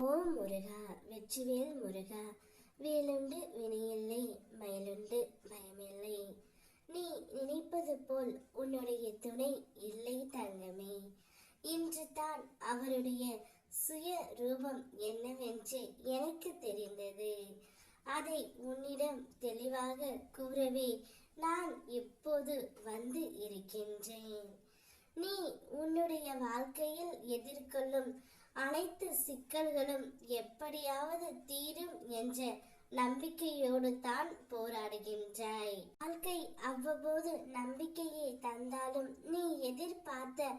ஓ முருகா வெற்றிவேல் முருகா வேலுண்டு வினையில்லை மயிலுண்டு பயமில்லை. நீ நினைப்பது போல் உன்னுடைய துணை இல்லை தங்கமே. இன்று தான் அவருடைய சுய ரூபம் என்னவென்று எனக்கு தெரிந்தது. அதை உன்னிடம் தெளிவாக கூறவே நான் இப்போது வந்து இருக்கின்றேன். நீ உன்னுடைய வாழ்க்கையில் எதிர்கொள்ளும் அனைத்து சிக்கல்களும் எப்படியாவது தீரும் என்ற நம்பிக்கையோடு தான் போராடுகின்றாய். வாழ்க்கை அவ்வப்போது நம்பிக்கையை தந்தாலும் நீ எதிர்பார்த்த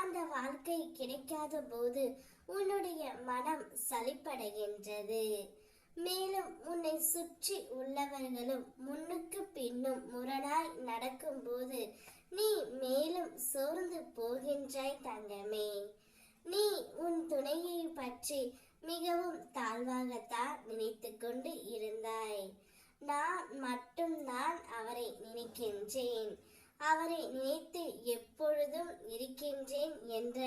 அந்த வாழ்க்கை கிடைக்காத போது உன்னுடைய மனம் சலிப்படைகின்றது. மேலும் உன்னை சுற்றி உள்ளவர்களும் முன்னுக்கு பின்னும் முரணாய் நடக்கும்போது நீ மேலும் சோர்ந்து போகின்றாய் தங்கமே. உன் துணையை பற்றி மிகவும் தாழ்வாகத்தான் நினைத்து கொண்டு இருந்தாய். நான் மட்டும் நான் அவரை நினைக்கின்றேன். அவரை நினைத்து எப்பொழுதும் இருக்கின்றேன் என்ற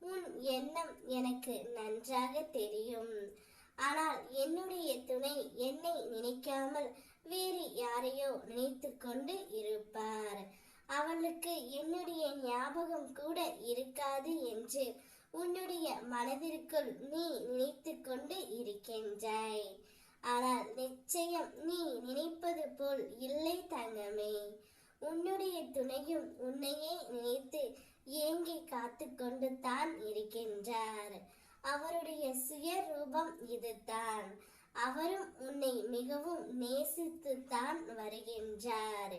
உன் எண்ணம் எனக்கு நன்றாக தெரியும். ஆனால் என்னுடைய துணை என்னை நினைக்காமல் வேறு யாரையோ நினைத்து கொண்டு இருப்பார். அவளுக்கு என்னுடைய ஞாபகம் கூட இருக்காது என்று மனதிற்குள் நீ நினைத்து கொண்டு இருக்கின்றாய் ஆனால் நிச்சயம் நீ நினைப்பது போல் இல்லை தங்கமே. உன்னுடைய துணையும் உன்னையே நினைத்து ஏங்கி காத்து கொண்டு தான் இருக்கின்றார். அவருடைய சுய ரூபம் இதுதான். அவரும் உன்னை மிகவும் நேசித்து தான் வருகின்றார்.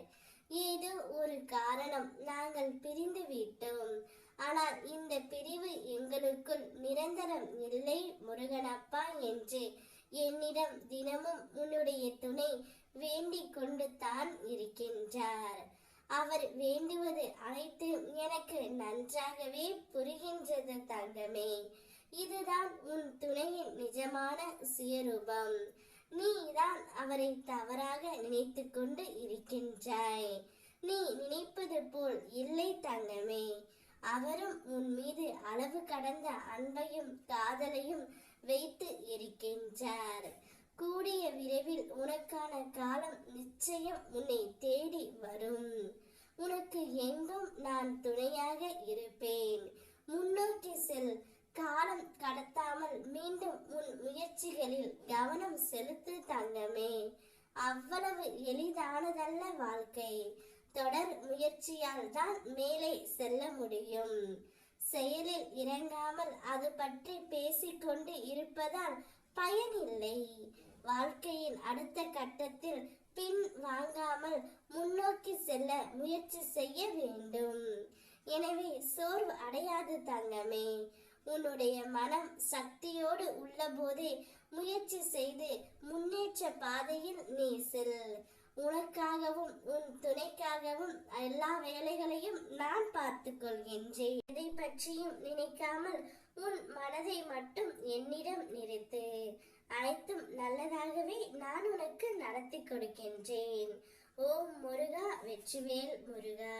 ஏதோ ஒரு காரணம் நாங்கள் பிரிந்து விட்டோம் ஆனால் இந்த பிரிவு எங்களுக்குள் நிரந்தரம் இல்லை முருகனப்பா என்று. என்னிடம் தினமும் உன்னுடைய துணை வேண்டிக் கொண்டு தான் இருக்கின்றார். அவர் வேண்டுவது அனைத்தும் எனக்கு நன்றாகவே புரிகின்றது தங்கமே. இதுதான் உன் துணையின் நிஜமான சுயரூபம். நீதான் அவரை தவறாக நினைத்து கொண்டு இருக்கின்றாய். நீ நினைப்பது போல் இல்லை தங்கமே. அவரும் உன் மீது அளவு கடந்த அன்பையும் காதலையும் வைத்து இருக்கின்றார். கூடிய விரைவில் உனக்கான காலம் நிச்சயம் உன்னை தேடி வரும். உனக்கு எங்கும் நான் துணையாக இருப்பேன். முன்னோக்கி செல். காலம் கடத்தாமல் மீண்டும் உன் முயற்சிகளில் கவனம் செலுத்து தங்கமே. அவ்வளவு எளிதானதல்ல வாழ்க்கை. தொடர் முயற்சியால் தான் மேலே செல்ல முடியும். செயலில் இறங்காமல் அது பற்றி பேசிக்கொண்டு இருப்பதால் பயனில்லை வாழ்க்கையின் அடுத்த கட்டத்தில் பின் வாங்காமல் முன்னோக்கி செல்ல முயற்சி செய்ய வேண்டும். எனவே சோர்வு அடையாது தங்கமே. உன்னுடைய மனம் சக்தியோடு உள்ளபோதே முயற்சி செய்து முன்னேற்ற பாதையில் நீ செல். உனக்காகவும் உன் துணைக்காகவும் எல்லா வேலைகளையும் நான் பார்த்து கொள்கின்றேன் எதை பற்றியும் நினைக்காமல் உன் மனதை மட்டும் என்னிடம் நிறுத்து. அனைத்தும் நல்லதாகவே நான் உனக்கு நடத்தி கொடுக்கின்றேன் ஓம் முருகா வெற்றிவேல் முருகா.